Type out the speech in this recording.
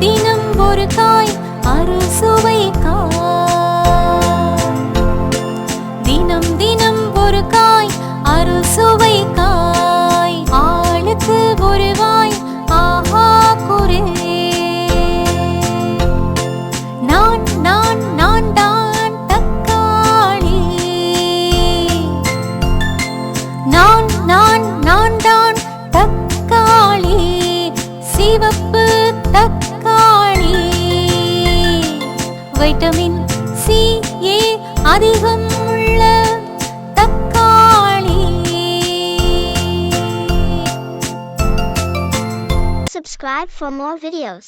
தினம் ஒரு காய் அறுசுவை காய். தினம் தினம் ஒரு காய் அறுசுவை காய் வைட்டமின் சி ஏ அதிகம் உள்ள தக்காளி Subscribe for more videos.